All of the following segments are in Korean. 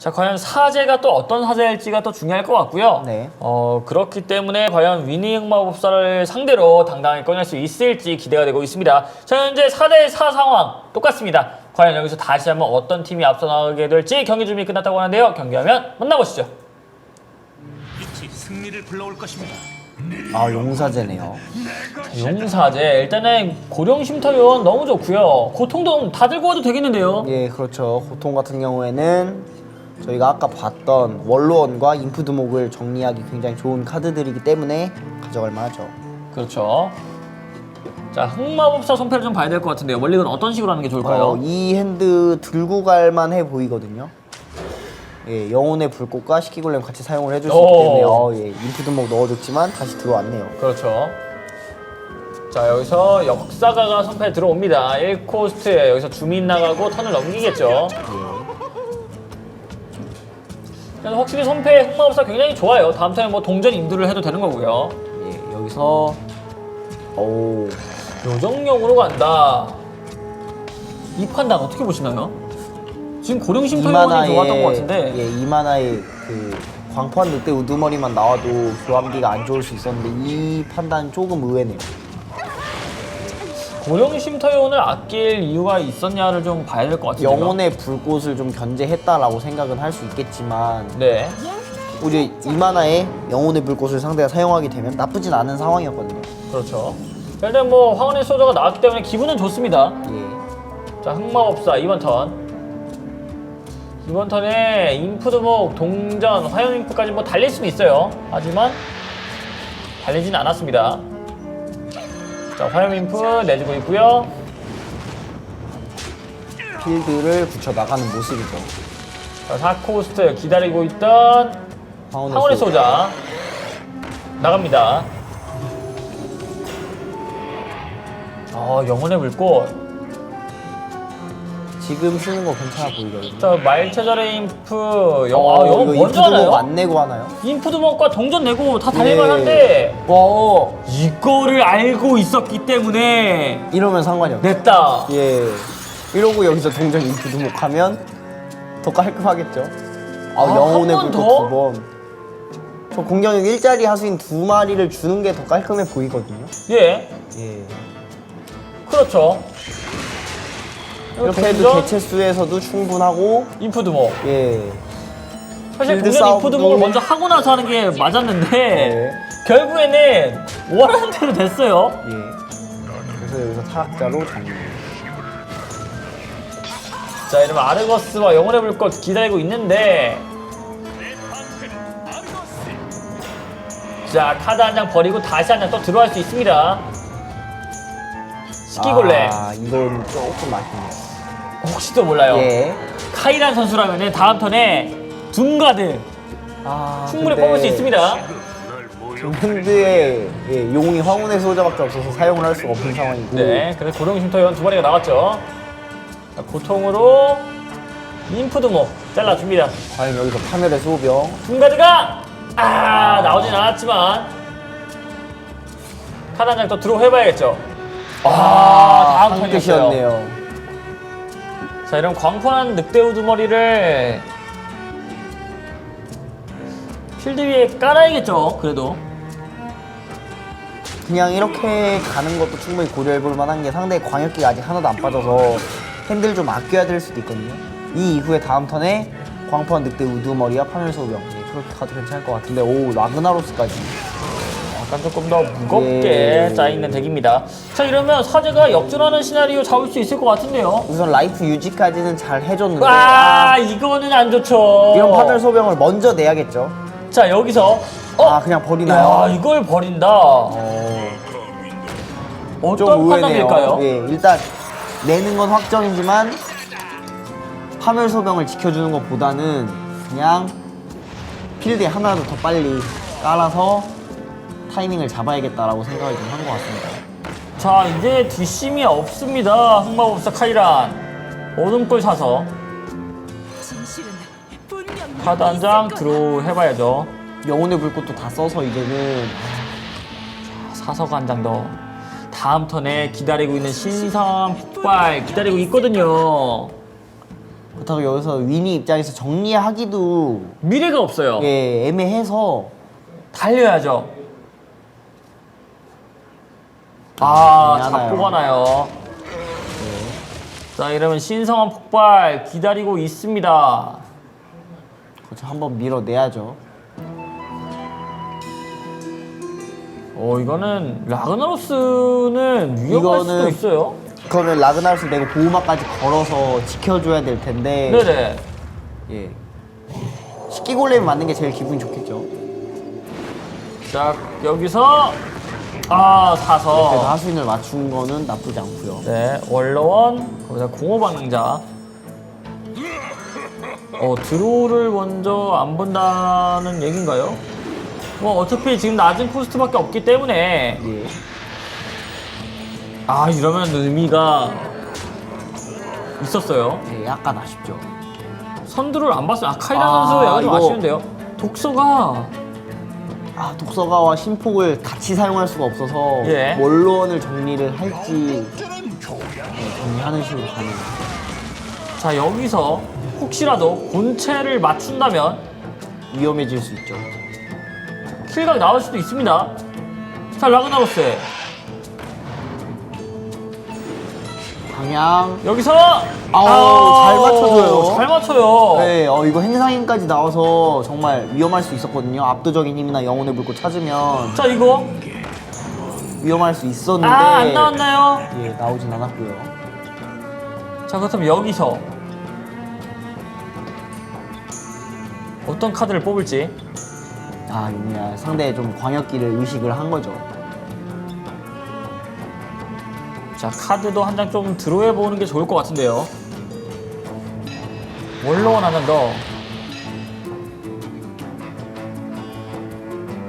자, 과연 사제가 또 어떤 사제일지가 또 중요할 것 같고요. 네. 어, 그렇기 때문에 과연 위닝 마법사를 상대로 당당하게 꺼낼 수 있을지 기대가 되고 있습니다. 자, 현재 4대 4 상황 똑같습니다. 과연 여기서 다시 한번 어떤 팀이 앞서 나가게 될지 경기 준비 끝났다고 하는데요. 경기하면 만나보시죠. 빛이 승리를 불러올 것입니다. 아 용사제네요. 용사제 일단은 고령 쉼터 요원 너무 좋고요. 고통도 다 들고 와도 되겠는데요. 예 그렇죠. 고통 같은 경우에는 저희가 아까 봤던 원로원과 인프드목을 정리하기 굉장히 좋은 카드들이기 때문에 가져갈 만하죠. 그렇죠. 자, 흑마법사 손패를 좀 봐야 될 것 같은데요. 원리는 어떤 식으로 하는 게 좋을까요? 어, 이 핸드 들고 갈 만해 보이거든요. 예, 영혼의 불꽃과 식기골렘 같이 사용을 해줄 수 있기 오. 때문에 어, 예, 인프드목 넣어줬지만 다시 들어왔네요. 그렇죠. 자 여기서 역사가가 선패 들어옵니다. 1코스트 여기서 주민 나가고 턴을 넘기겠죠. 그래서 확실히 선패 흑마법사 굉장히 좋아요. 다음 턴에 뭐 동전 인두를 해도 되는 거고요. 예, 여기서 오 요정용으로 간다. 이 판단 어떻게 보시나요? 지금 고령 심터용이 좋았던 것 같은데 예, 이만화의 그 광포한 늑대 우두머리만 나와도 교환기가 안 좋을 수 있었는데 이 판단 조금 의외네요. 고령 심터용을 아낄 이유가 있었냐를 좀 봐야 될 것 같은데요. 영혼의 불꽃을 좀 견제했다라고 생각은 할 수 있겠지만 네. 우리 이만화의 영혼의 불꽃을 상대가 사용하게 되면 나쁘진 않은 상황이었거든요. 그렇죠. 일단 뭐 황혼의 소저가 나왔기 때문에 기분은 좋습니다. 예. 자 흑마법사 이번 턴 이번 턴에 인프드목 동전 화염 인프까지 뭐 달릴 수는 있어요. 하지만 달리진 않았습니다. 자 화염 인프 내주고 있고요. 필드를 붙여 나가는 모습이죠. 자 4코스트 기다리고 있던 황혼의, 소자. 나갑니다. 어 영혼의 불꽃 지금 쓰는 거 괜찮아 보이거든요. 자 말체절의 인프 영, 어, 아, 이거 먼저 하나요? 안 내고 하나요? 인프드목과 동전 내고 다 예. 달릴만 한데 와 이거를 알고 있었기 때문에 이러면 상관이 없죠. 냈다 예. 이러고 여기서 동전 인프드목 하면 더 깔끔하겠죠. 아, 아, 영혼의 한번 불꽃 더? 두 번. 저 공격력 일자리 하수인 두 마리를 주는 게 더 깔끔해 보이거든요. 예 예. 그렇죠 이렇게 해도 동전, 개체 수에서도 충분하고 인프드목 예. 사실 빌드 싸움도- 인프드목을 먼저 하고 나서 하는 게 맞았는데 예. 결국에는 원하는 대로 됐어요 예. 그래서 여기서 타락자로 정리. 자 이러면 아르거스와 영혼의 불꽃 기다리고 있는데 자 카드 한 장 버리고 다시 한 장 또 들어갈 수 있습니다 식기골레 아, 이건 조금 아쉽네요. 혹시도 몰라요 예. 카이란 선수라면 다음 턴에 둠가드 아, 충분히 근데 뽑을 수 있습니다. 핸드에 예, 용이 황혼의 소자밖에 없어서 사용을 할 수가 없는 상황이고. 네, 그래서 고령심터위원 두 마리가 나왔죠. 자, 고통으로 인프드모 잘라줍니다. 과연 여기서 파멸의 소병. 둠가드가 아 나오진 않았지만 카드 한장더 드로우 해봐야겠죠. 아, 다음 한 턴이었어요. 끝이었네요. 자, 이런 광포한 늑대 우두머리를 필드 위에 깔아야겠죠. 그래도 그냥 이렇게 가는 것도 충분히 고려해볼 만한 게 상대의 광역기가 아직 하나도 안 빠져서 핸들 좀 아껴야 될 수도 있거든요. 이 이후에 다음 턴에 광포한 늑대 우두머리와 파멸 소병. 예, 그렇게 가도 괜찮을 것 같은데 오 라그나로스까지. 약간 조금 더 무겁게 예. 짜있는 덱입니다. 자 이러면 사제가 역전하는 시나리오 잡을 수 있을 것 같은데요. 우선 라이프 유지까지는 잘 해줬는데 아 아, 이거는 안 좋죠. 이런 파멸 소병을 먼저 내야겠죠. 자 여기서 어? 아 그냥 버리나요? 야 이걸 버린다. 어, 좀 어떤 의외네요. 판단일까요? 예, 일단 내는 건 확정이지만 파멸 소병을 지켜주는 것보다는 그냥 필드에 하나라도 더 빨리 깔아서 타이밍을 잡아야겠다라고 생각을 좀 한 것 같습니다. 자 이제 뒷심이 없습니다. 흑마법사 카이란 어둠골 사서 진실은 분명 카드 한 장 드로우 해봐야죠. 영혼의 불꽃도 다 써서 이제는 사서가 한 장 더. 다음 턴에 기다리고 있는 신성 폭발 기다리고 있거든요. 그렇다고 여기서 위니 입장에서 정리하기도 미래가 없어요. 예, 애매해서 달려야죠. 아. 잡고가 나요. 자, 이러면 신성한 폭발 기다리고 있습니다. 그렇죠. 한번 밀어내야죠. 어, 이거는 라그나로스는 위험할 수도 이거는- 있어요. 그러면 라그나로스 내고 보호막까지 걸어서 지켜줘야 될 텐데 네네. 예. 식기골렘 맞는 게 제일 기분이 좋겠죠. 자, 여기서 아, 그래서 사서. 하수인을 맞춘 거는 나쁘지 않고요. 네, 원로원, 거기다 공허방자. 어, 드로우를 먼저 안 본다는 얘긴가요? 뭐, 어차피 지금 낮은 코스트밖에 없기 때문에, 예. 아, 이러면 의미가 있었어요. 예, 약간 아쉽죠. 선두를 안 봤어요. 아, 카이라 아, 선수 약간 좀 이거- 아쉬운데요. 독서가, 아, 독서가와 신폭을 같이 사용할 수가 없어서 예. 원로원을 정리를 할지 예, 정리하는 식으로 가는 자, 여기서 혹시라도 본체를 맞춘다면, 위험해질 수 있죠. 킬각 나올 수도 있습니다. 자, 라그나로스. 방향. 여기서 아우, 잘 맞춰줘요. 잘 맞춰요. 네, 어, 이거 행사힘까지 나와서 정말 위험할 수 있었거든요. 압도적인 힘이나 영혼의 불꽃 찾으면 자 이거 위험할 수 있었는데 아 안 나왔나요? 예, 나오진 않았고요. 자 그렇다면 여기서 어떤 카드를 뽑을지 아, 용이야. 상대 좀 광역기를 의식을 한 거죠. 자 카드도 한 장 좀 드로해 보는 게 좋을 것 같은데요. 원로원 하나 더.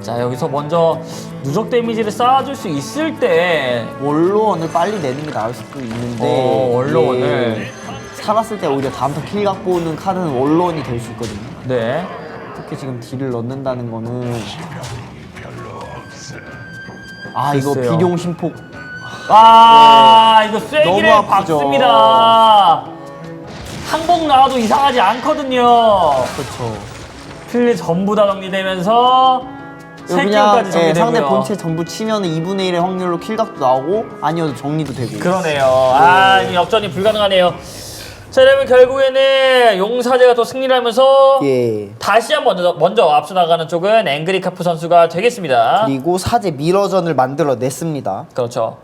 자 여기서 먼저 누적 데미지를 쌓아줄 수 있을 때 원로원을 빨리 내는 게 나을 수도 있는데 어, 원로원을. 예, 살았을 때 오히려 다음부터 킬각 보는 카드는 원로원이 될 수 있거든요. 네. 특히 지금 딜을 넣는다는 거는 아 이거 글쎄요. 비룡 심폭 아 이거 쐐기를 네. 너무 아프죠. 박습니다. 항복 나와도 이상하지 않거든요. 그렇죠. 필리 전부 다 정리되면서 이거 그냥 세기까지 예, 정리되고요. 상대 본체 전부 치면 2분의 1의 확률로 킬각도 나오고 아니어도 정리도 되고 그러네요. 아, 이 역전이 불가능하네요. 자, 여러분 결국에는 용사제가 또 승리를 하면서 예. 다시 한번 먼저, 먼저 앞서 나가는 쪽은 앵그리 카프 선수가 되겠습니다. 그리고 사제 미러전을 만들어 냈습니다. 그렇죠.